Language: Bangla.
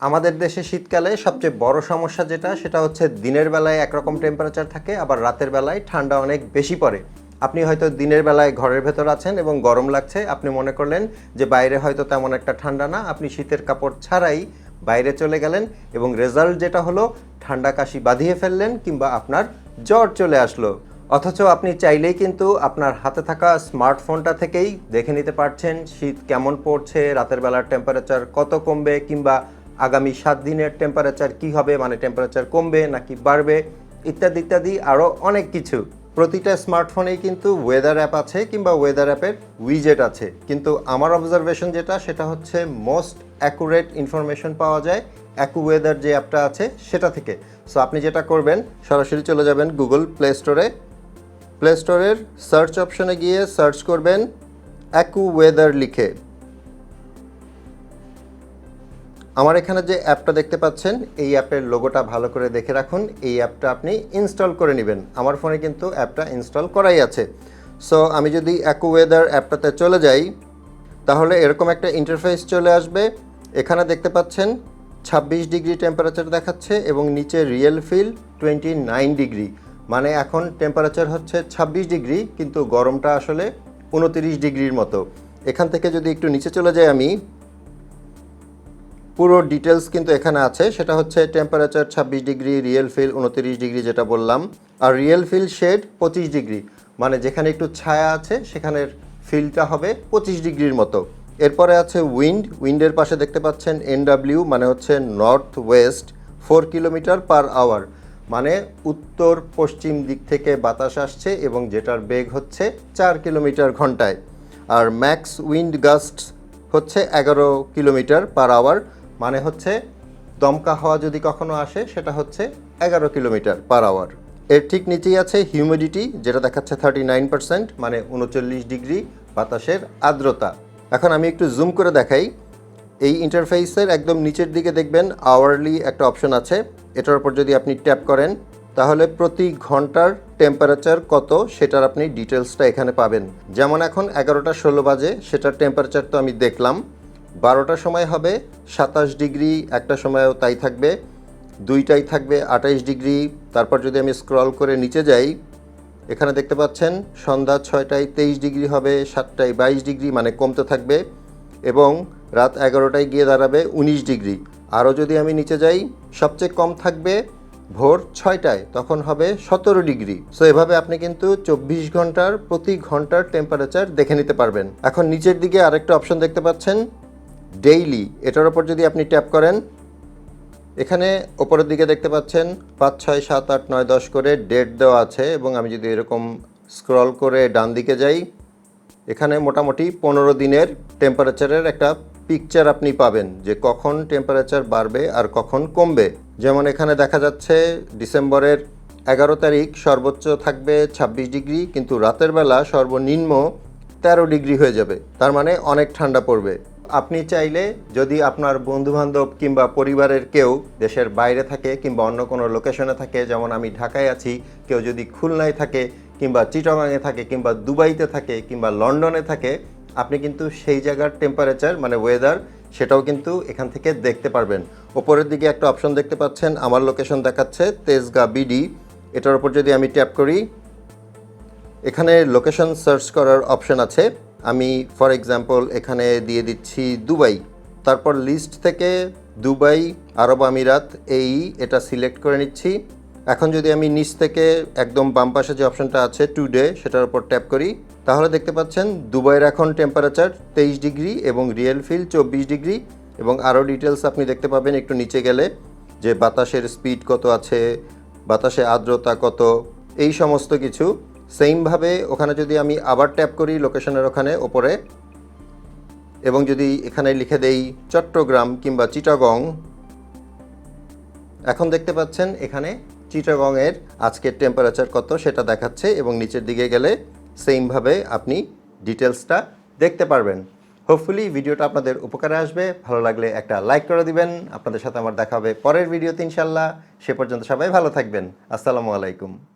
আমাদের দেশে শীতকালে সবচেয়ে বড় সমস্যা যেটা, সেটা হচ্ছে দিনের বেলায় একরকম টেম্পারেচার থাকে, আবার রাতের বেলায় ঠান্ডা অনেক বেশি পড়ে। আপনি হয়তো দিনের বেলায় ঘরের ভেতর আছেন এবং গরম লাগছে, আপনি মনে করলেন যে বাইরে হয়তো তেমন একটা ঠান্ডা না, আপনি শীতের কাপড় ছাড়াই বাইরে চলে গেলেন এবং রেজাল্ট যেটা হলো, ঠান্ডা কাশি বাঁধিয়ে ফেললেন কিংবা আপনার জ্বর চলে আসলো। অথচ আপনি চাইলেই কিন্তু আপনার হাতে থাকা স্মার্টফোনটা থেকেই দেখে নিতে পারছেন শীত কেমন পড়ছে, রাতের বেলার টেম্পারেচার কত কমবে কিংবা আগামী সাত দিনের টেম্পারেচার কি হবে মানে টেম্পারেচার কমবে নাকি বাড়বে, ইত্যাদি ইত্যাদি আরও অনেক কিছু। প্রতিটা স্মার্টফোনেই কিন্তু ওয়েদার অ্যাপ আছে কিংবা ওয়েদার অ্যাপের উইজেট আছে। কিন্তু আমার অবজারভেশন যেটা, সেটা হচ্ছে মোস্ট অ্যাকুরেট ইনফরমেশন পাওয়া যায় অ্যাকু ওয়েদার যে অ্যাপটা আছে সেটা থেকে। সো আপনি যেটা করবেন, সরাসরি চলে যাবেন গুগল প্লে স্টোরে প্লে স্টোরের সার্চ অপশনে গিয়ে সার্চ করবেন অ্যাকু ওয়েদার লিখে। আমার এখানে যে অ্যাপটা দেখতে পাচ্ছেন, এই অ্যাপের লোগোটা ভালো করে দেখে রাখুন। এই অ্যাপটা আপনি ইনস্টল করে নেবেন। আমার ফোনে কিন্তু অ্যাপটা ইনস্টল করাই আছে। সো আমি যদি অ্যাকু ওয়েদার অ্যাপটাতে চলে যাই, তাহলে এরকম একটা ইন্টারফেস চলে আসবে। এখানে দেখতে পাচ্ছেন, ছাব্বিশ ডিগ্রি টেম্পারেচার দেখাচ্ছে এবং নিচে real feel twenty nine degree. মানে এখন টেম্পারেচার হচ্ছে ছাব্বিশ ডিগ্রি, কিন্তু গরমটা আসলে উনতিরিশ ডিগ্রির মতো। এখান থেকে যদি একটু নিচে চলে যাই আমি পুরো ডিটেলস কিন্তু এখানে আছে। সেটা হচ্ছে টেম্পারেচার ছাব্বিশ ডিগ্রি রিয়েল ফিল উনতিরিশ ডিগ্রি যেটা বললাম। আর রিয়েল ফিল শেড পঁচিশ ডিগ্রি। মানে যেখানে একটু ছায়া আছে সেখানের ফিলটা হবে পঁচিশ ডিগ্রির মতো। এরপরে আছে উইন্ড উইন্ডের পাশে দেখতে পাচ্ছেন এনডাব্লিউ মানে হচ্ছে north west four kilometre per hour মানে উত্তর পশ্চিম দিক থেকে বাতাস আসছে এবং যেটার বেগ হচ্ছে চার কিলোমিটার ঘন্টায়। আর ম্যাক্স উইন্ড গাস্ট হচ্ছে এগারো কিলোমিটার পার আওয়ার মানে হচ্ছে দমকা হাওয়া যদি কখনো আসে, সেটা হচ্ছে এগারো কিলোমিটার পার আওয়ার এর ঠিক নিচেই আছে হিউমিডিটি যেটা দেখাচ্ছে থার্টি নাইন পার্সেন্ট মানে উনচল্লিশ ডিগ্রি বাতাসের আর্দ্রতা। এখন আমি একটু জুম করে দেখাই। এই ইন্টারফেসের একদম নিচের দিকে দেখবেন আওয়ারলি একটা অপশন আছে। এটার উপর যদি আপনি ট্যাপ করেন, তাহলে প্রতি ঘণ্টার টেম্পারেচার কত সেটার আপনি ডিটেলসটা এখানে পাবেন। যেমন এখন এগারোটা ষোলো বাজে, সেটার টেম্পারেচার তো আমি দেখলাম। বারোটার সময় হবে, সাতাশ ডিগ্রি, একটা সময়ও তাই থাকবে, দুইটাই থাকবে, আঠাইশ ডিগ্রি। তারপর যদি আমি স্ক্রল করে নিচে যাই, এখানে দেখতে পাচ্ছেন সন্ধ্যা ছয়টায় তেইশ ডিগ্রি হবে, সাতটায় বাইশ ডিগ্রি মানে কমতে থাকবে এবং রাত এগারোটায় গিয়ে দাঁড়াবে উনিশ ডিগ্রি। আরও যদি আমি নিচে যাই, সবচেয়ে কম থাকবে ভোর ছয়টায়, তখন হবে সতেরো ডিগ্রি। সো এভাবে আপনি কিন্তু চব্বিশ ঘণ্টার প্রতি ঘণ্টার টেম্পারেচার দেখে নিতে পারবেন। এখন নিচের দিকে আরেকটা অপশন দেখতে পাচ্ছেন ডেইলি এটার ওপর যদি আপনি ট্যাপ করেন, এখানে ওপরের দিকে দেখতে পাচ্ছেন পাঁচ, ছয়, সাত, আট, নয়, দশ করে ডেট দেওয়া আছে এবং আমি যদি এরকম স্ক্রল করে ডান দিকে যাই, এখানে মোটামুটি পনেরো দিনের টেম্পারেচারের একটা পিকচার আপনি পাবেন যে কখন টেম্পারেচার বাড়বে আর কখন কমবে। যেমন এখানে দেখা যাচ্ছে ডিসেম্বরের এগারো তারিখ সর্বোচ্চ থাকবে ছাব্বিশ ডিগ্রি, কিন্তু রাতের বেলা সর্বনিম্ন তেরো ডিগ্রি হয়ে যাবে। তার মানে অনেক ঠান্ডা পড়বে। আপনি চাইলে যদি আপনার বন্ধুবান্ধব কিংবা পরিবারের কেউ দেশের বাইরে থাকে কিংবা অন্য কোনো লোকেশনে থাকে, যেমন আমি ঢাকায় আছি, কেউ যদি খুলনায় থাকে কিংবা চিটাগাংয়ে থাকে কিংবা দুবাইতে থাকে কিংবা লন্ডনে থাকে, আপনি কিন্তু সেই জায়গার টেম্পারেচার মানে ওয়েদার সেটাও কিন্তু এখান থেকে দেখতে পারবেন। ওপরের দিকে একটা অপশন দেখতে পাচ্ছেন, আমার লোকেশন দেখাচ্ছে, তেজগা বিডি এটার উপর যদি আমি ট্যাপ করি, এখানে লোকেশন সার্চ করার অপশন আছে। আমি ফর এক্সাম্পল এখানে দিয়ে দিচ্ছি দুবাই। তারপর লিস্ট থেকে দুবাই, আরব আমিরাত, এই এটা সিলেক্ট করে নিচ্ছি। এখন যদি আমি নিচ থেকে একদম বাম পাশে যে অপশনটা আছে টুডে সেটার উপর ট্যাপ করি, তাহলে দেখতে পাচ্ছেন দুবাইয়ের এখন টেম্পারেচার তেইশ ডিগ্রি এবং রিয়েল ফিল চব্বিশ ডিগ্রি। এবং আরও ডিটেলস আপনি দেখতে পাবেন একটু নিচে গেলে, যে বাতাসের স্পিড কত আছে, বাতাসে আর্দ্রতা কত, এই সমস্ত কিছু। সেমভাবে ওখানে যদি আমি আবার ট্যাপ করি লোকেশনের ওখানে ওপরে, এবং যদি এখানে লিখে দেই চট্টগ্রাম কিংবা চিটাগং, এখন দেখতে পাচ্ছেন এখানে চিটাগংয়ের আজকের টেম্পারেচার কত সেটা দেখাচ্ছে, এবং নিচের দিকে গেলে সেমভাবে আপনি ডিটেলসটা দেখতে পারবেন। হোপফুলি ভিডিওটা আপনাদের উপকারে আসবে। ভালো লাগলে একটা লাইক করে দিবেন। আপনাদের সাথে আমার দেখা হবে পরের ভিডিওতে ইনশাল্লাহ সে পর্যন্ত সবাই ভালো থাকবেন। আসসালামু আলাইকুম।